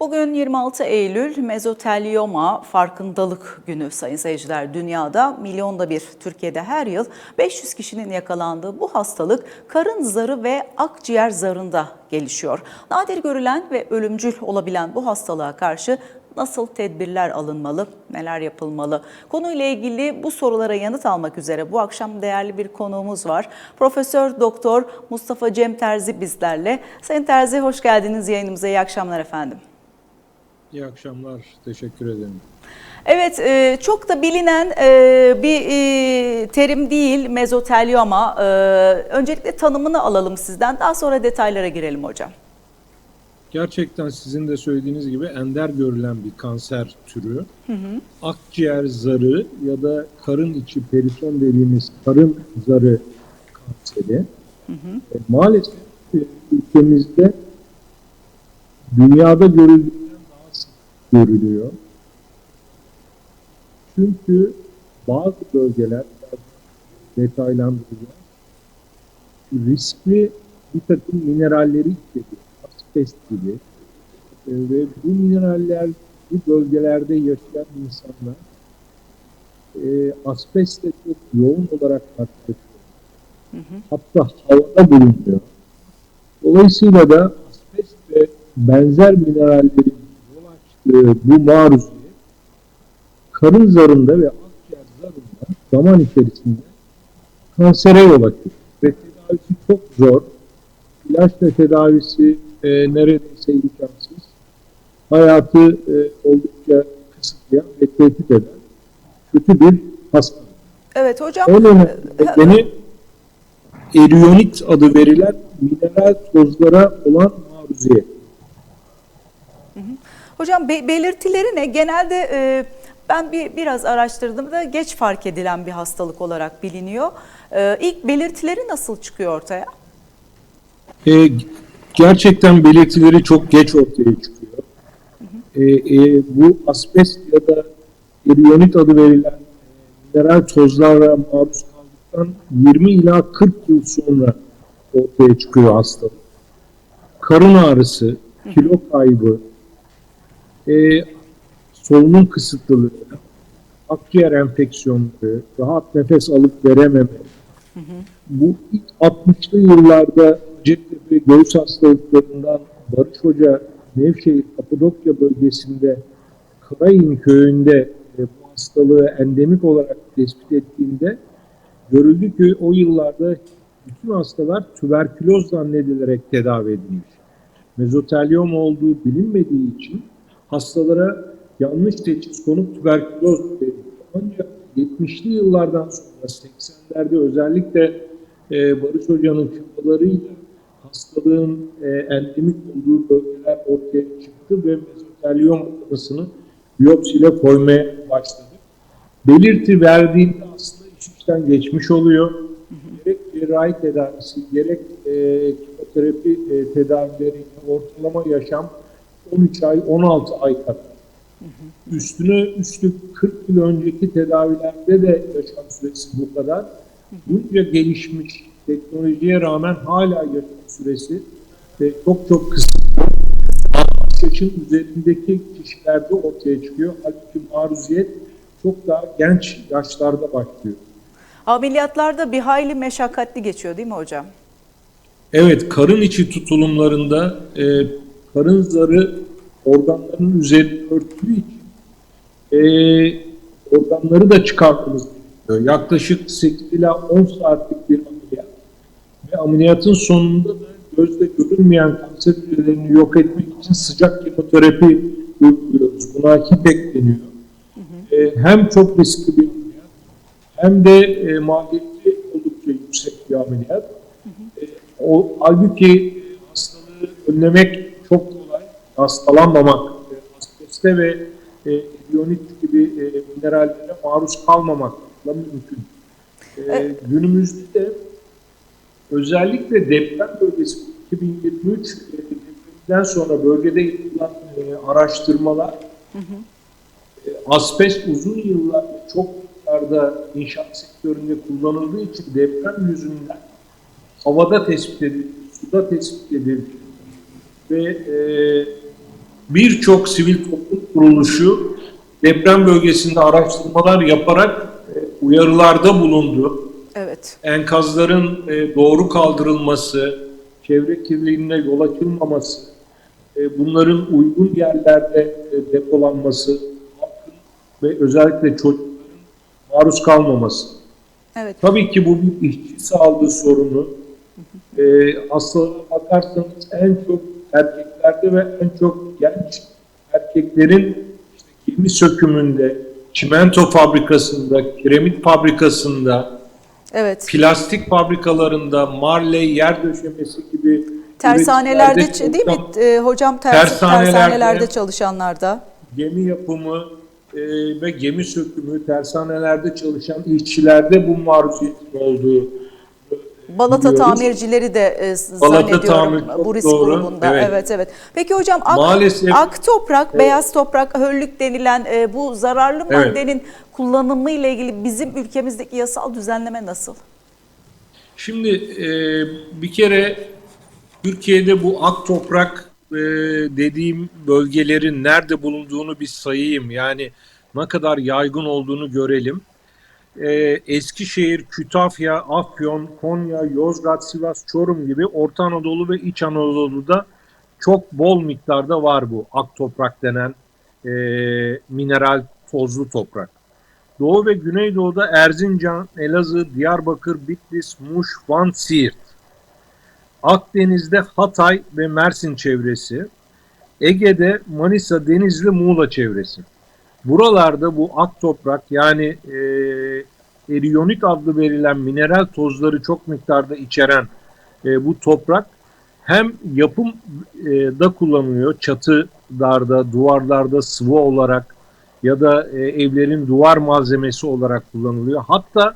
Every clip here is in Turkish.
Bugün 26 Eylül mezotelyoma farkındalık günü sayın seyirciler. Dünyada milyonda bir, Türkiye'de her yıl 500 kişinin yakalandığı bu hastalık karın zarı ve akciğer zarında gelişiyor. Nadir görülen ve ölümcül olabilen bu hastalığa karşı nasıl tedbirler alınmalı, neler yapılmalı? Konuyla ilgili bu sorulara yanıt almak üzere bu akşam değerli bir konuğumuz var. Profesör Doktor Mustafa Cem Terzi bizlerle. Sayın Terzi hoş geldiniz yayınımıza. İyi akşamlar efendim. İyi akşamlar, teşekkür ederim. Evet, e, çok da bilinen e, bir e, terim değil mezotelyoma. Öncelikle tanımını alalım sizden, daha sonra detaylara girelim hocam. Gerçekten sizin de söylediğiniz gibi ender görülen bir kanser türü. Hı hı. Akciğer zarı ya da karın içi periton dediğimiz karın zarı kanseri. Hı hı. E, maalesef ülkemizde dünyada sık görülüyor. Çünkü bazı bölgeler detaylandırılıyor. Riskli bir takım mineralleri içeriyor asbest gibi e, ve bu mineraller bu bölgelerde yaşayan insanlar e, asbestle çok yoğun olarak karşılaşıyor. Hatta havada bulunuyor. Dolayısıyla da asbest ve benzer minerallerin açtığı bu maruziyet karın zarında ve akciğer zarında zaman içerisinde kansere yol açıyor. Ve tedavisi çok zor. İlaçla tedavisi e, neredeyse imkansız. Hayatı e, oldukça kısıtlayan ve tehdit eden kötü bir hastalık. Evet hocam. O nedeni eriyonit adı verilen mineral tozlara olan maruziyet. Hocam be belirtileri ne? Genelde e, ben bir biraz araştırdığımda geç fark edilen bir hastalık olarak biliniyor. E, ilk belirtileri nasıl çıkıyor ortaya? E, gerçekten belirtileri çok geç ortaya çıkıyor. E, e, bu asbest ya da eriyonit adı verilen e, mineral tozlara maruz kaldıktan 20 ila 40 yıl sonra ortaya çıkıyor hastalık. Karın ağrısı, kilo kaybı, e, solunum kısıtlılığı, akciğer enfeksiyonları, rahat nefes alıp verememe, hı hı. bu ilk 60'lı yıllarda Hacettepe göğüs hastalıklarından Barış Hoca Nevşehir Kapadokya bölgesinde Kırayın köyünde e, bu hastalığı endemik olarak tespit ettiğinde görüldü ki o yıllarda bütün hastalar tüberküloz zannedilerek tedavi edilmiş. Mezotelyom olduğu bilinmediği için hastalara yanlış teşhis konup tüberküloz verildi. Ancak 70'li yıllardan sonra 80'lerde özellikle e, Barış Hoca'nın çabalarıyla hastalığın e, endemik olduğu bölgeler ortaya çıktı ve mezotelyom tanısını biyopsiyle koymaya başladık. Belirti verdiğinde aslında iş işten geçmiş oluyor. Gerek cerrahi tedavisi, gerek e, kemoterapi e, tedavileri, ortalama yaşam 13 ay, 16 ay kadar. Üstüne üstlük 40 yıl önceki tedavilerde de yaşam süresi bu kadar. Bunca gelişmiş teknolojiye rağmen hala yaşam süresi ve çok çok kısa. 60 yaşın üzerindeki kişilerde ortaya çıkıyor. Halbuki maruziyet çok daha genç yaşlarda başlıyor. Ameliyatlarda bir hayli meşakkatli geçiyor değil mi hocam? Evet, karın içi tutulumlarında e, karın zarı organların üzerine örtülü için e, organları da çıkartmamız gerekiyor. Yaklaşık 8 ila 10 saatlik bir ameliyat. Ve ameliyatın sonunda da gözle görünmeyen kanser hücrelerini yok etmek için sıcak kemoterapi uyguluyoruz. Buna HIPEC deniyor. E, hem çok riskli bir ameliyat hem de e, maliyeti oldukça yüksek bir ameliyat. Hı hı. E, o, halbuki hastalığı önlemek çok kolay. Hastalanmamak, e, asbeste ve e, gibi e, minerallere maruz kalmamakla mümkün. E, evet. Günümüzde de özellikle deprem bölgesi 2023 e, depreminden sonra bölgede yapılan e, araştırmalar hı hı. E, asbest uzun yıllar çok miktarda inşaat sektöründe kullanıldığı için deprem yüzünden havada tespit edildi, suda tespit edildi ve e, birçok sivil toplum kuruluşu deprem bölgesinde araştırmalar yaparak e, uyarılarda bulundu. Evet. Enkazların e, doğru kaldırılması, çevre kirliliğine yol açılmaması, e, bunların uygun yerlerde e, depolanması, ve özellikle çocukların maruz kalmaması. Evet. Tabii ki bu bir işçi sağlığı sorunu. E, hastalığa bakarsanız en çok erkeklerde ve en çok genç erkeklerin işte gemi sökümünde, çimento fabrikasında, kiremit fabrikasında, Evet. plastik fabrikalarında, marley, yer döşemesi gibi Tersanelerde değil mi e, hocam tersi- Tersanelerde- tersanelerde çalışanlarda? Gemi yapımı e, ve gemi sökümü, tersanelerde çalışan işçilerde bu maruziyetin olduğu Balata biliyoruz. tamircileri de e, Balata zannediyorum tamir bu risk doğru. grubunda. Evet. Evet. evet Peki hocam ak, Maalesef- ak toprak, beyaz toprak, höllük denilen e, bu zararlı Evet. maddenin kullanımı ile ilgili bizim ülkemizdeki yasal düzenleme nasıl? Şimdi e, bir kere Türkiye'de bu ak toprak e, dediğim bölgelerin nerede bulunduğunu bir sayayım. Yani ne kadar yaygın olduğunu görelim. E, Eskişehir, Kütahya, Afyon, Konya, Yozgat, Sivas, Çorum gibi Orta Anadolu ve İç Anadolu'da çok bol miktarda var bu ak toprak denen e, mineral tozlu toprak. Doğu ve Güneydoğu'da Erzincan, Elazığ, Diyarbakır, Bitlis, Muş, Van, Siirt. Akdeniz'de Hatay ve Mersin çevresi. Ege'de Manisa, Denizli, Muğla çevresi. Buralarda bu ak toprak yani e, eriyonit adlı verilen mineral tozları çok miktarda içeren e, bu toprak hem yapımda kullanılıyor çatılarda, duvarlarda sıvı olarak ya da e, evlerin duvar malzemesi olarak kullanılıyor. Hatta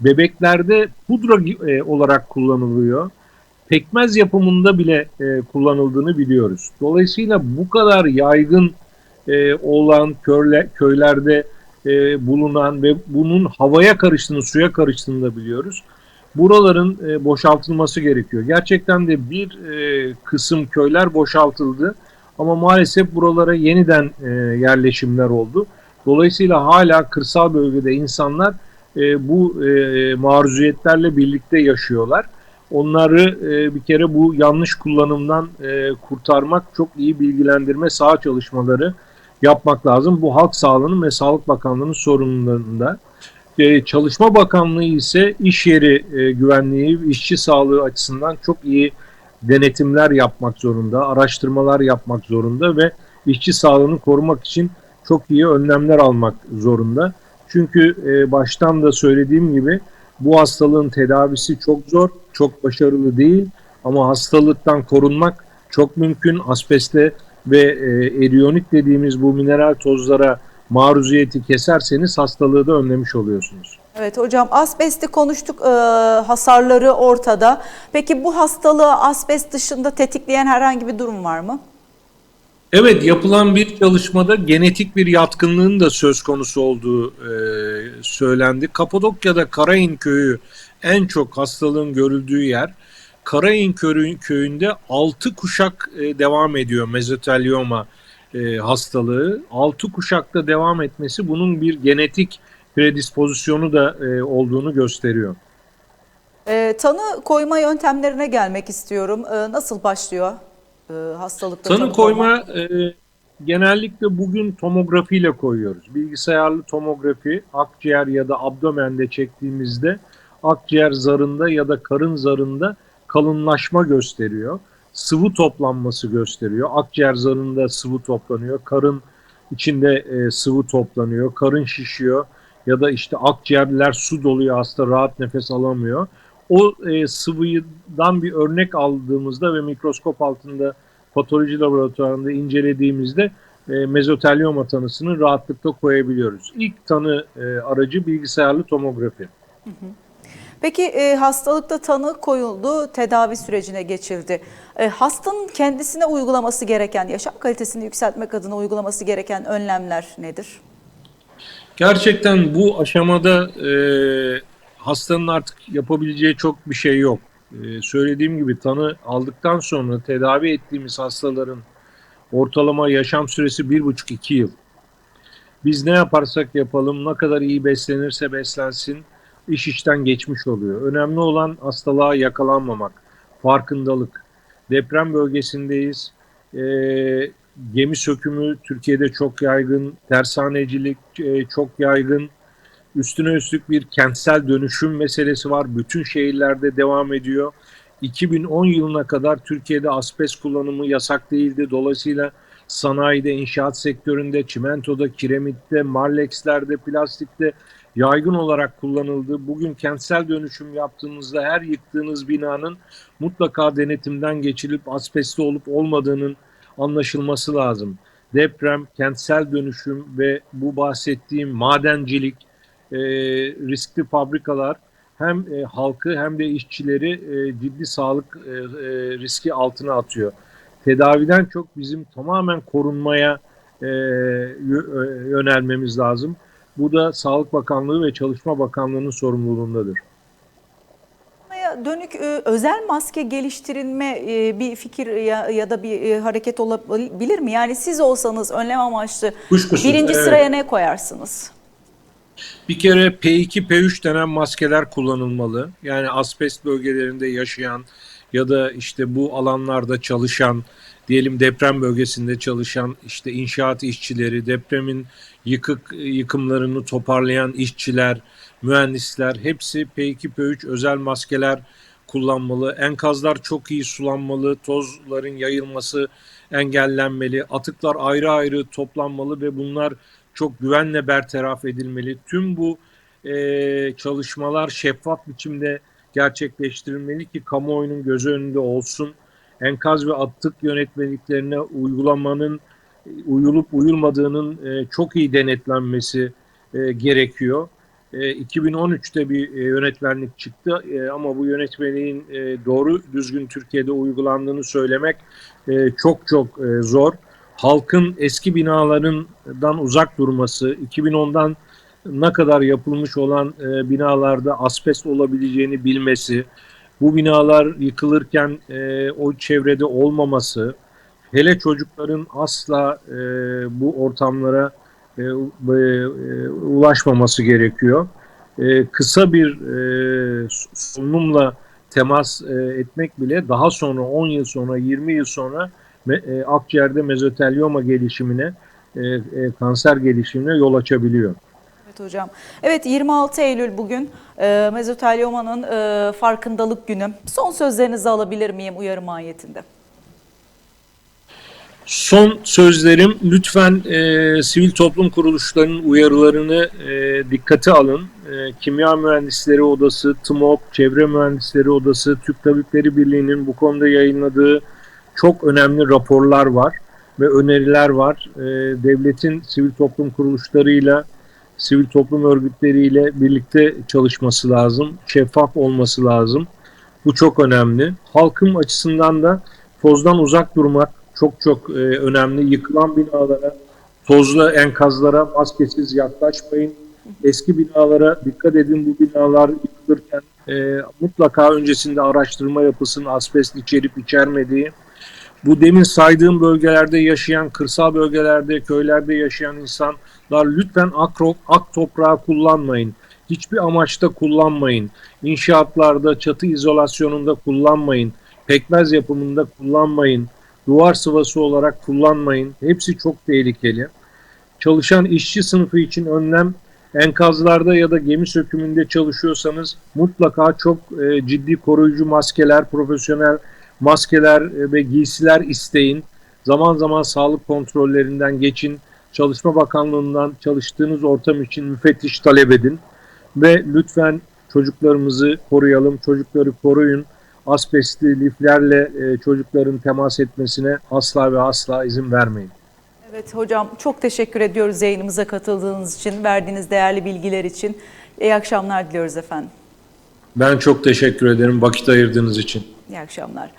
bebeklerde pudra e, olarak kullanılıyor. Pekmez yapımında bile e, kullanıldığını biliyoruz. Dolayısıyla bu kadar yaygın e, olan körle, köylerde e, bulunan ve bunun havaya karıştığını, suya karıştığını da biliyoruz. Buraların e, boşaltılması gerekiyor. Gerçekten de bir e, kısım köyler boşaltıldı ama maalesef buralara yeniden e, yerleşimler oldu. Dolayısıyla hala kırsal bölgede insanlar e, bu e, maruziyetlerle birlikte yaşıyorlar. Onları e, bir kere bu yanlış kullanımdan e, kurtarmak çok iyi bilgilendirme saha çalışmaları yapmak lazım. Bu Halk Sağlığı'nın ve Sağlık Bakanlığı'nın sorumluluğunda. E, Çalışma Bakanlığı ise iş yeri e, güvenliği, işçi sağlığı açısından çok iyi denetimler yapmak zorunda, araştırmalar yapmak zorunda ve işçi sağlığını korumak için çok iyi önlemler almak zorunda. Çünkü e, baştan da söylediğim gibi bu hastalığın tedavisi çok zor, çok başarılı değil ama hastalıktan korunmak çok mümkün. Asbeste ve e, eriyonit dediğimiz bu mineral tozlara maruziyeti keserseniz hastalığı da önlemiş oluyorsunuz. Evet hocam asbesti konuştuk e, hasarları ortada. Peki bu hastalığı asbest dışında tetikleyen herhangi bir durum var mı? Evet yapılan bir çalışmada genetik bir yatkınlığın da söz konusu olduğu e, söylendi. Kapadokya'da Karayın köyü en çok hastalığın görüldüğü yer. Köyü- köyünde 6 kuşak e, devam ediyor mezotelioma e, hastalığı. 6 kuşakta devam etmesi bunun bir genetik predispozisyonu da e, olduğunu gösteriyor. E, tanı koyma yöntemlerine gelmek istiyorum. E, nasıl başlıyor e, hastalıkta Tanı koyma e, genellikle bugün tomografiyle koyuyoruz. Bilgisayarlı tomografi akciğer ya da abdomende çektiğimizde akciğer zarında ya da karın zarında kalınlaşma gösteriyor. Sıvı toplanması gösteriyor. Akciğer zarında sıvı toplanıyor. Karın içinde e, sıvı toplanıyor. Karın şişiyor ya da işte akciğerler su doluyor hasta rahat nefes alamıyor. O e, sıvıdan bir örnek aldığımızda ve mikroskop altında patoloji laboratuvarında incelediğimizde e, mezotelioma tanısını rahatlıkla koyabiliyoruz. İlk tanı e, aracı bilgisayarlı tomografi. Peki e, hastalıkta tanı koyuldu, tedavi sürecine geçildi. E, hastanın kendisine uygulaması gereken, yaşam kalitesini yükseltmek adına uygulaması gereken önlemler nedir? Gerçekten bu aşamada e, hastanın artık yapabileceği çok bir şey yok. E, söylediğim gibi tanı aldıktan sonra tedavi ettiğimiz hastaların Ortalama yaşam süresi 1,5-2 yıl. Biz ne yaparsak yapalım, ne kadar iyi beslenirse beslensin, iş işten geçmiş oluyor. Önemli olan hastalığa yakalanmamak, farkındalık. Deprem bölgesindeyiz. Ee, gemi sökümü Türkiye'de çok yaygın, tersanecilik e, çok yaygın. Üstüne üstlük bir kentsel dönüşüm meselesi var. Bütün şehirlerde devam ediyor. 2010 yılına kadar Türkiye'de asbest kullanımı yasak değildi. Dolayısıyla sanayide, inşaat sektöründe, çimentoda, kiremitte, marlekslerde, plastikte yaygın olarak kullanıldı. Bugün kentsel dönüşüm yaptığınızda her yıktığınız binanın mutlaka denetimden geçirilip asbestli olup olmadığının anlaşılması lazım. Deprem, kentsel dönüşüm ve bu bahsettiğim madencilik, e, riskli fabrikalar hem e, halkı hem de işçileri e, ciddi sağlık e, e, riski altına atıyor. Tedaviden çok bizim tamamen korunmaya e, e, yönelmemiz lazım. Bu da Sağlık Bakanlığı ve Çalışma Bakanlığı'nın sorumluluğundadır. Koronaya dönük e, özel maske geliştirilme e, bir fikir ya, ya da bir hareket olabilir mi? Yani siz olsanız önlem amaçlı Kuşkusuz, birinci evet. sıraya ne koyarsınız? Bir kere P2, P3 denen maskeler kullanılmalı. Yani asbest bölgelerinde yaşayan ya da işte bu alanlarda çalışan, diyelim deprem bölgesinde çalışan işte inşaat işçileri, depremin yıkık yıkımlarını toparlayan işçiler, mühendisler hepsi P2, P3 özel maskeler kullanmalı. Enkazlar çok iyi sulanmalı, tozların yayılması engellenmeli, atıklar ayrı ayrı toplanmalı ve bunlar çok güvenle bertaraf edilmeli. Tüm bu e, çalışmalar şeffaf biçimde gerçekleştirilmeli ki kamuoyunun gözü önünde olsun. Enkaz ve atık yönetmeliklerine uygulamanın uyulup uyulmadığının e, çok iyi denetlenmesi e, gerekiyor. E, 2013'te bir e, yönetmenlik çıktı ama bu yönetmeliğin doğru düzgün Türkiye'de uygulandığını söylemek çok çok zor halkın eski binalarından uzak durması, 2010'dan ne kadar yapılmış olan e, binalarda asbest olabileceğini bilmesi, bu binalar yıkılırken e, o çevrede olmaması, hele çocukların asla e, bu ortamlara e, e, ulaşmaması gerekiyor. E, kısa bir e, solunumla temas e, etmek bile daha sonra 10 yıl sonra 20 yıl sonra me- e, akciğerde mezotelyoma gelişimine, e, e, kanser gelişimine yol açabiliyor. Evet hocam. Evet 26 Eylül bugün e, mezotelyoma'nın e, farkındalık günü. Son sözlerinizi alabilir miyim uyarı mahiyetinde? Son sözlerim lütfen e, sivil toplum kuruluşlarının uyarılarını e, dikkate alın. E, Kimya Mühendisleri Odası, TMOP, Çevre Mühendisleri Odası, Türk Tabipleri Birliği'nin bu konuda yayınladığı çok önemli raporlar var ve öneriler var. E, devletin sivil toplum kuruluşlarıyla, sivil toplum örgütleriyle birlikte çalışması lazım, şeffaf olması lazım. Bu çok önemli. Halkın açısından da tozdan uzak durmak çok çok e, önemli. Yıkılan binalara, tozlu enkazlara maskesiz yaklaşmayın. Eski binalara dikkat edin. Bu binalar yıkılırken e, mutlaka öncesinde araştırma yapılsın asbest içerip içermediği. Bu demin saydığım bölgelerde yaşayan, kırsal bölgelerde, köylerde yaşayan insanlar lütfen akro, ak toprağı kullanmayın. Hiçbir amaçta kullanmayın. İnşaatlarda, çatı izolasyonunda kullanmayın. Pekmez yapımında kullanmayın. Duvar sıvası olarak kullanmayın. Hepsi çok tehlikeli. Çalışan işçi sınıfı için önlem enkazlarda ya da gemi sökümünde çalışıyorsanız mutlaka çok e, ciddi koruyucu maskeler, profesyonel maskeler e, ve giysiler isteyin. Zaman zaman sağlık kontrollerinden geçin. Çalışma Bakanlığı'ndan çalıştığınız ortam için müfettiş talep edin. Ve lütfen çocuklarımızı koruyalım, çocukları koruyun. Asbestli liflerle e, çocukların temas etmesine asla ve asla izin vermeyin. Evet hocam çok teşekkür ediyoruz yayınımıza katıldığınız için, verdiğiniz değerli bilgiler için. İyi akşamlar diliyoruz efendim. Ben çok teşekkür ederim vakit ayırdığınız için. İyi akşamlar.